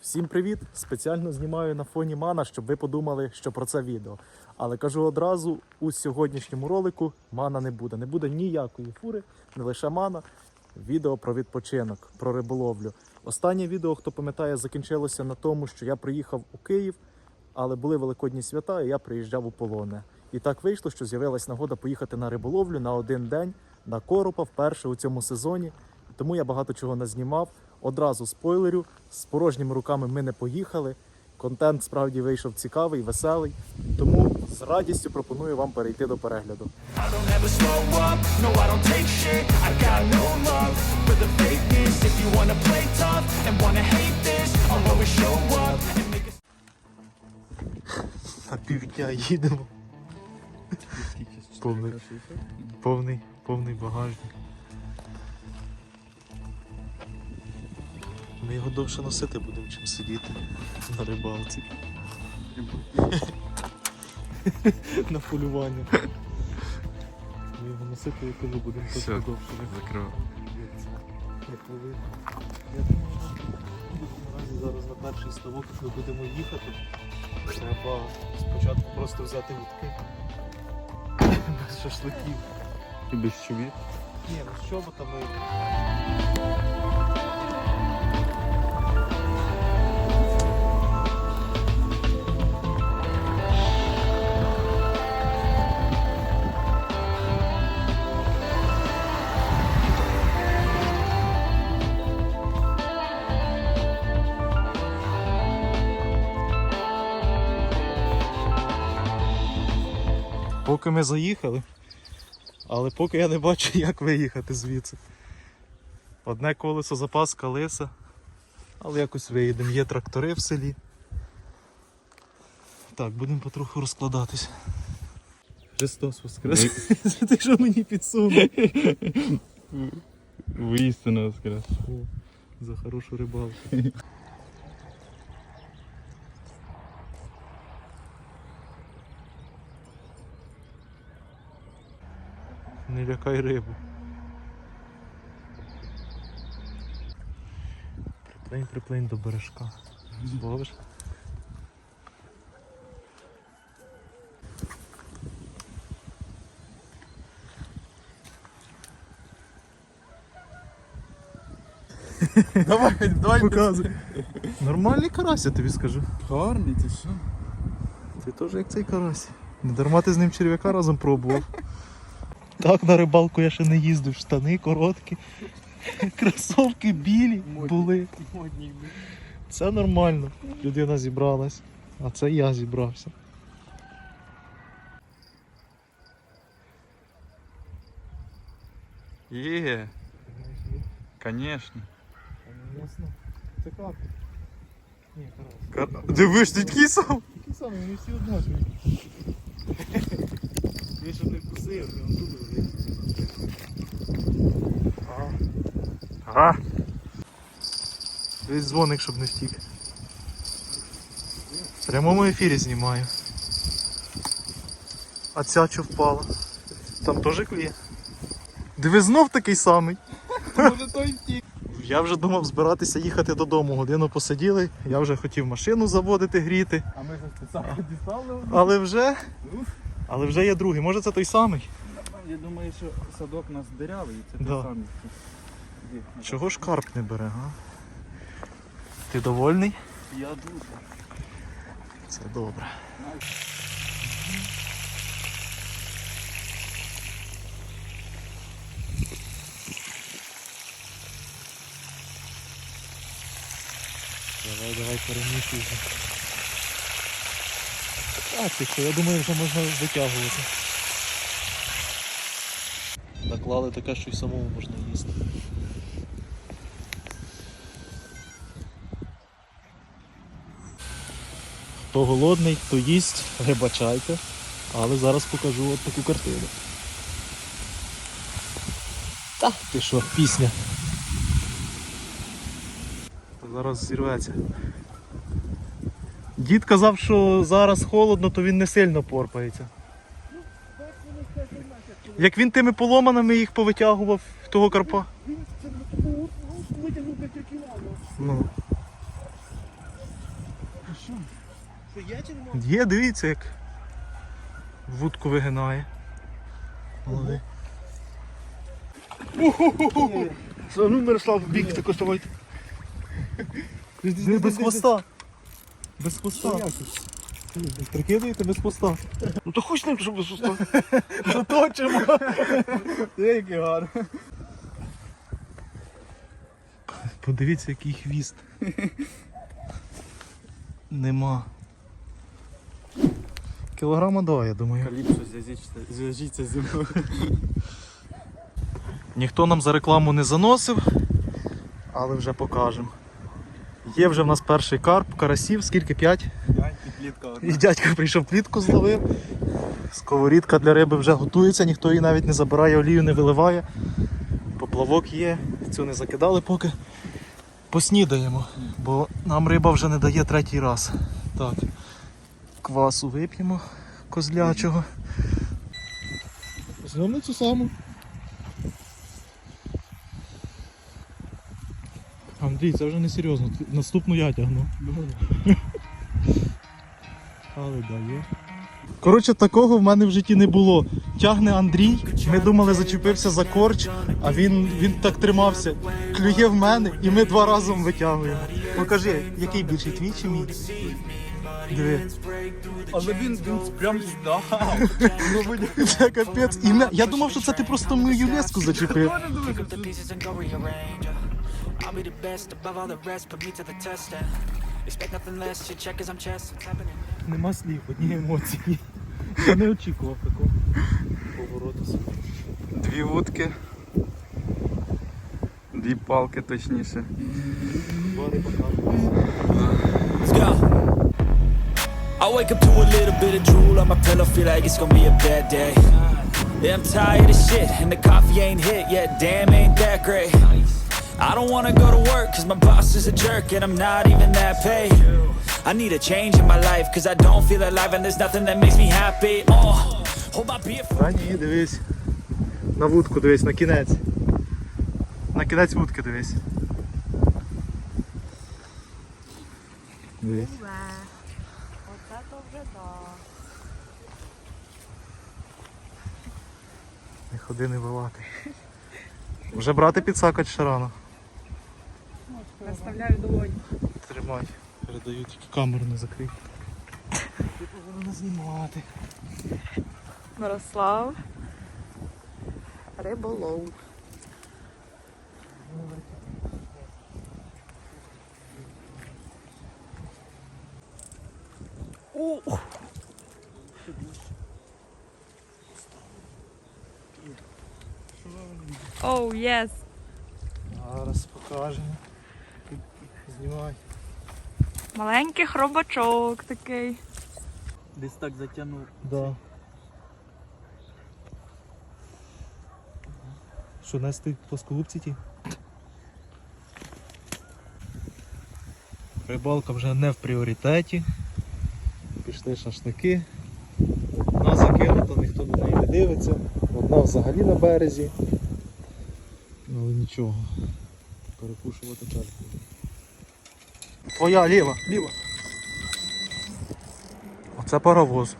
Всім привіт! Спеціально знімаю на фоні мана, щоб ви подумали, що про це відео. Але кажу одразу, у сьогоднішньому ролику мана не буде. Не буде ніякої фури, не лише мана. Відео про відпочинок, про риболовлю. Останнє відео, хто пам'ятає, закінчилося на тому, що я приїхав у Київ, але були великодні свята, і я приїжджав у полоне. І так вийшло, що з'явилась нагода поїхати на риболовлю на один день на коропа вперше у цьому сезоні. Тому я багато чого не знімав. Одразу спойлерю, з порожніми руками ми не поїхали. Контент справді вийшов цікавий, веселий. Тому з радістю пропоную вам перейти до перегляду. На півдня їдемо. Повний, повний, повний багажник. Ми його довше носити будемо, чим сидіти на рибалці. на полювання. Ми його носити, я кажу, будемо Все, трохи довше. закрив. Як ви- Я думаю, наразі зараз на перший ставок, як ми будемо їхати, треба спочатку просто взяти вудки. Без шашликів. І без чобіт. Ні, ну з чоботами. Поки ми заїхали, але поки я не бачу, як виїхати звідси. Одне колесо запаска лиса, але якось виїдемо. Є трактори в селі. Так, будемо потроху розкладатись. Христос Воскрес. Ти що мені підсунув? Воістину воскрес. За хорошу рибалку. Не лякай рибу. Приплинь, приплинь до бережка. Зловиш? Давай, давай. Показуй. Нормальний карась, я тобі скажу. Гарний, ти що? Ти теж як цей карась. Не дарма ти з ним черв'яка разом пробував. Так, на рибалку я ще не їздив. Штани короткі, кросовки білі були. Це нормально. Людина зібралась. А це я зібрався. Є, конечно. Ясно. Це карп. Ні, карась. Дивиш, ти такий сам? Такі самі, вони всі однакові. Він ще не вкусив, він тут вже. А, Десь дзвоник, щоб не втік. В прямому ефірі знімаю. А ця що впала? Там теж кліє. Диви знов такий самий. може той втік. Я вже думав збиратися їхати додому. Годину посиділи, я вже хотів машину заводити, гріти. А ми за спеціально дістали. Але вже. Але вже є другий. Може це той самий? Я думаю, що садок у нас дирявий, і це Да. той самий. Іди, Чого ж карп не бере, га? Ти довольний? Я дуже. Це добре. Давай, давай перемішуй. Вже. Так, ти я думаю, вже можна витягувати. Наклали таке, що й самому можна їсти. Хто голодний, хто їсть, вибачайте. Але зараз покажу от таку картину. Та, ти що, пісня. Зараз зірветься. Дід казав, що зараз холодно, то він не сильно порпається. Як він тими поломаними їх повитягував того карпа. Ну. Що є чи немає? Є, дивіться, як вудку вигинає. Молодий. Ну, Мирослав, бік тако ставайте. Не без хвоста. Без хвоста. Прикидаєте без хвоста. Ну то хоч ним, щоб без уста. Заточимо. Який гарний. Подивіться, який хвіст. Нема. Кілограма два, я думаю. Каліпсо, зв'яжіться зі мною. Ніхто нам за рекламу не заносив, але вже покажемо. Є вже в нас перший карп, карасів, скільки? П'ять? І дядько прийшов плітку зловив. Сковорідка для риби вже готується, ніхто її навіть не забирає, олію не виливає. Поплавок є, цю не закидали поки. Поснідаємо, бо нам риба вже не дає третій раз. Так. Квасу вип'ємо козлячого. Знову цю саму. Андрій, це вже не серйозно. Наступну я тягну. Але дає. Коротше, такого в мене в житті не було. Тягне Андрій, ми думали, зачепився за корч, а він, він так тримався. Клює в мене і ми два разом витягуємо. Покажи, який більший твій чи мій? Диви. Але він, він прям здав. Ну, Це капець. І ми- я думав, що це ти просто мою леску зачепив. I'll be the best above all the rest. Put me to the test and expect nothing less. You check as I'm chess. What's happening? Нема слів, одні емоції. Я не очікував такого повороту. Дві вудки. Дві палки точніше. Let's go. I wake up to a little bit of drool on my pillow, feel like it's gonna be a bad day. Yeah, I'm tired of shit, and the coffee ain't hit yet. Damn, ain't that great. I don't wanna go to work, cause my boss is a jerk, and I'm not even that paid. I need a change in my life, cause I don't feel alive, and there's nothing that makes me happy. Oh, hold my beer for Та ні, дивись. На вудку дивись, на кінець. На кінець вудки дивись. Дивись. Оце то вже так. Не ходи не бивати. Вже брати підсакать ще рано. Наставляю долонь. Тримай. Передаю тільки камеру не закрий. Ти повинна знімати. Мирослав. Риболов. Оу, єс. Зараз покажемо. Знімай. Маленький хробачок такий. Десь так затягнув. Да. Що нести плоскогубці ті? Рибалка вже не в пріоритеті. Пішли шашлики. Одна закинута, ніхто на неї не дивиться. Одна взагалі на березі. Ну, Але нічого. Перекушувати буде. Твоя ліва, ліва. Оце паровоз.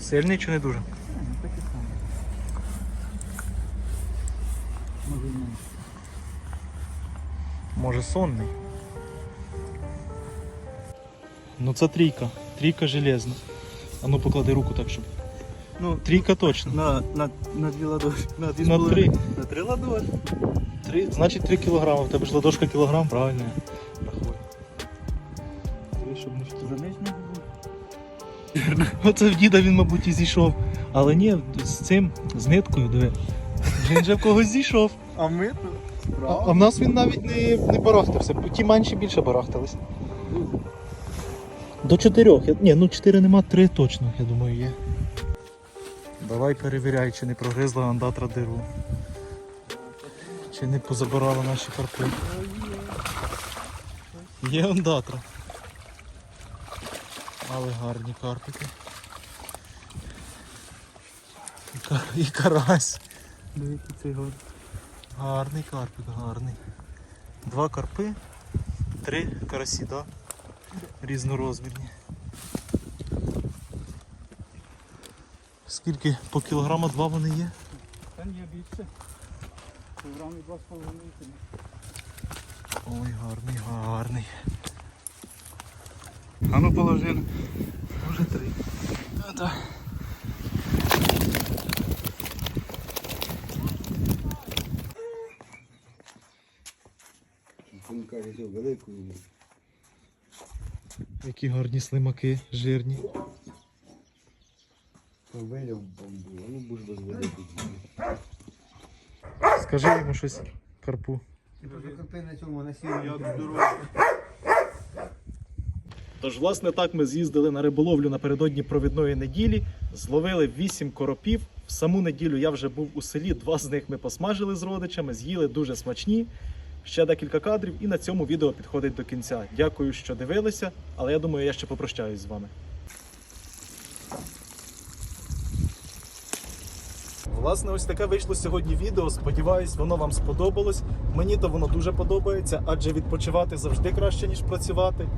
Сильний чи не дуже? Може сонний. Ну це трійка. Трійка железна. А ну поклади руку так, щоб. Ну, Трійка точно. на, на, на дві ладоші. На, дві На три. На три ладоші. Три, значить 3 кілограми. В тебе ж ладошка кілограм, правильно. Рахуй. Три, щоб не втратити. За нижню Оце в діда він, мабуть, і зійшов. Але ні, з цим, з ниткою, диви. Він вже в когось зійшов. А ми тут? А, а в нас він навіть не, не барахтався. Ті менші більше барахтались. До чотирьох. Ні, ну чотири нема, три точно, я думаю, є. Давай перевіряй, чи не прогризла андатра диру. Чи не позабирала наші карпи. Є андатра. Але гарні карпики. І, кар... і карась. Дивіться цей гор. Гарний карпик, гарний. Два карпи, три карасі, да? Різнорозмірні. Скільки по кілограма два вони є? Та ні, більше. Кілограмів два з половиною. Ой, гарний, гарний. А ну положи. Може три. Він каже, що велику. Які гарні слимаки, жирні. Виляв бомбу, а ну будеш без велику. Скажи йому щось, карпу. Ти покопи на цьому на. Як здорово. Тож, власне, так ми з'їздили на риболовлю напередодні провідної неділі, зловили 8 коропів. В саму неділю я вже був у селі, два з них ми посмажили з родичами, з'їли дуже смачні. Ще декілька кадрів, і на цьому відео підходить до кінця. Дякую, що дивилися, але я думаю, я ще попрощаюсь з вами. Власне, ось таке вийшло сьогодні відео. Сподіваюсь, воно вам сподобалось. Мені то воно дуже подобається, адже відпочивати завжди краще, ніж працювати.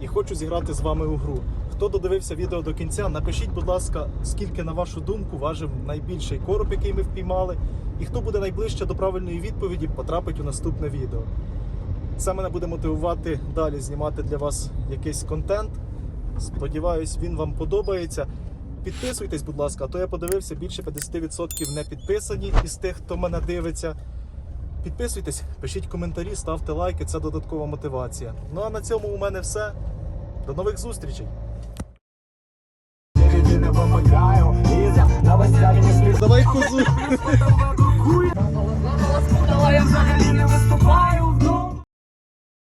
І хочу зіграти з вами у гру. Хто додивився відео до кінця, напишіть, будь ласка, скільки, на вашу думку, важив найбільший короб, який ми впіймали, і хто буде найближче до правильної відповіді, потрапить у наступне відео. Це мене буде мотивувати далі знімати для вас якийсь контент. Сподіваюсь, він вам подобається. Підписуйтесь, будь ласка, а то я подивився, більше 50% не підписані із тих, хто мене дивиться. Підписуйтесь, пишіть коментарі, ставте лайки, це додаткова мотивація. Ну а на цьому у мене все. До нових зустрічей! Давай козу!